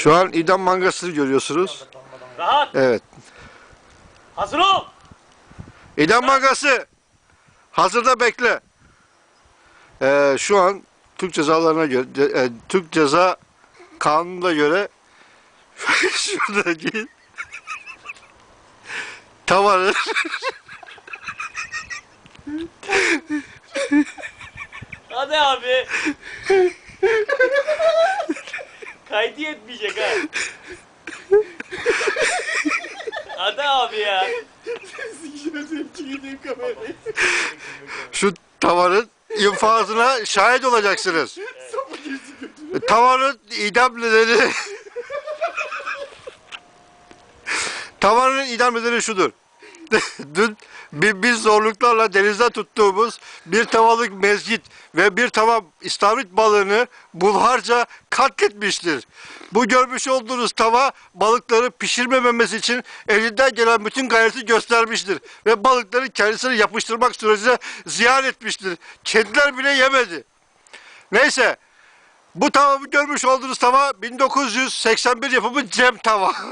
Şu an idam mangasını görüyorsunuz. Rahat. Evet. Hazır ol. İdam mangası. Hazırda bekle. Ee, şu an Türk cezalarına göre, e, Türk ceza kanununa göre şuradaki tavanın Hadi abi. Kaydı yetmeyecek ha. Hadi abi ya. şu tavanın infazına şahit olacaksınız. Tavanın idam nedeni Tavanın idam nedeni şudur. Dün biz zorluklarla denizde tuttuğumuz bir tavalık mezgit ve bir tava istavrit balığını bulharca katletmiştir. Bu görmüş olduğunuz tava balıkları pişirmememiz için elinden gelen bütün gayreti göstermiştir. Ve balıkları kendisine yapıştırmak sürecinde ziyan etmiştir. Kendiler bile yemedi. Neyse bu tava bu görmüş olduğunuz tava 1981 yapımı Cem tava.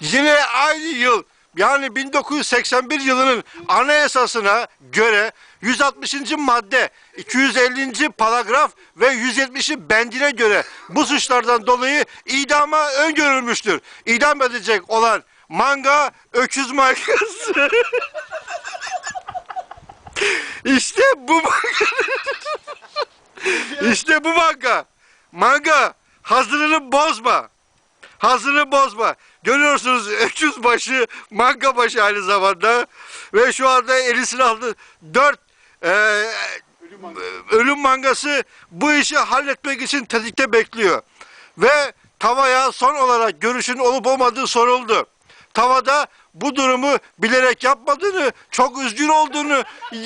Yine aynı yıl yani 1981 yılının anayasasına göre 160. madde 250. paragraf ve 170. bendine göre bu suçlardan dolayı idama öngörülmüştür. İdam edecek olan manga öküz mangası. işte bu manga. işte bu manga. Manga hazırını bozma. Hazırı bozma. Görüyorsunuz öküz başı, manga başı aynı zamanda. Ve şu anda elisini aldı. Dört e, ölüm mangası bu işi halletmek için tetikte bekliyor. Ve tavaya son olarak görüşün olup olmadığı soruldu. Tavada bu durumu bilerek yapmadığını, çok üzgün olduğunu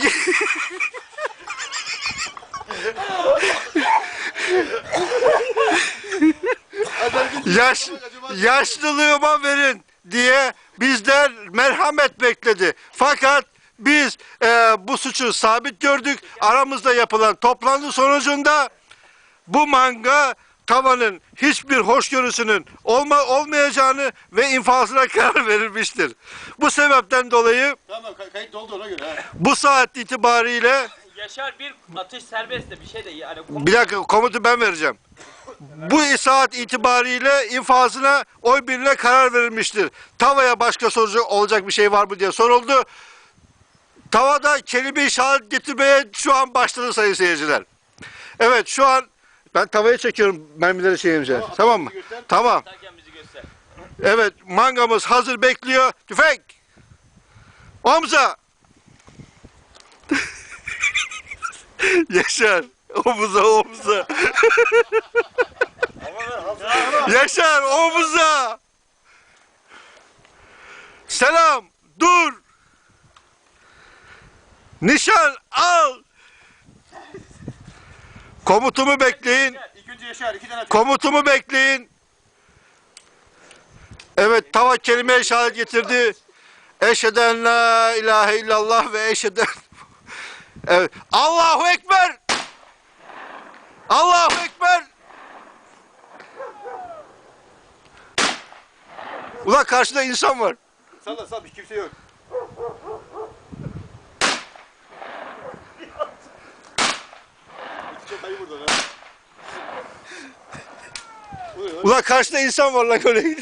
Yaş, yaşlılığıma verin diye bizden merhamet bekledi. Fakat biz e, bu suçu sabit gördük. Aramızda yapılan toplantı sonucunda bu manga tavanın hiçbir hoşgörüsünün olma, olmayacağını ve infazına karar verilmiştir. Bu sebepten dolayı Tamam kay- kayıt doldu ona göre ha. bu saat itibariyle Yaşar bir atış serbest de bir şey de yani. Bir dakika komutu ben vereceğim. Bu saat itibariyle infazına oy birliğine karar verilmiştir. Tavaya başka soru olacak bir şey var mı diye soruldu. Tavada kelime-i şehadet getirmeye şu an başladı sayın seyirciler. Evet şu an ben tavaya çekiyorum mermileri şeyimize. Tamam mı? Tamam. Bizi göster. Evet mangamız hazır bekliyor. Tüfek. Omza. Yaşar. Omuza omuza. Yaşar omuza. Selam. Dur. Nişan al. Komutumu bekleyin. İlk önce Yaşar iki tane Komutumu bekleyin. Evet tava kelime şahit getirdi. Eşheden la ilahe illallah ve eşheden. Evet. Allahu Ekber. Allahu Ekber. Ulan karşıda insan var. Salla sal bir kimse yok. Çok ayı burada lan. Buyur lan. Ulan karşıda insan var lan öyle.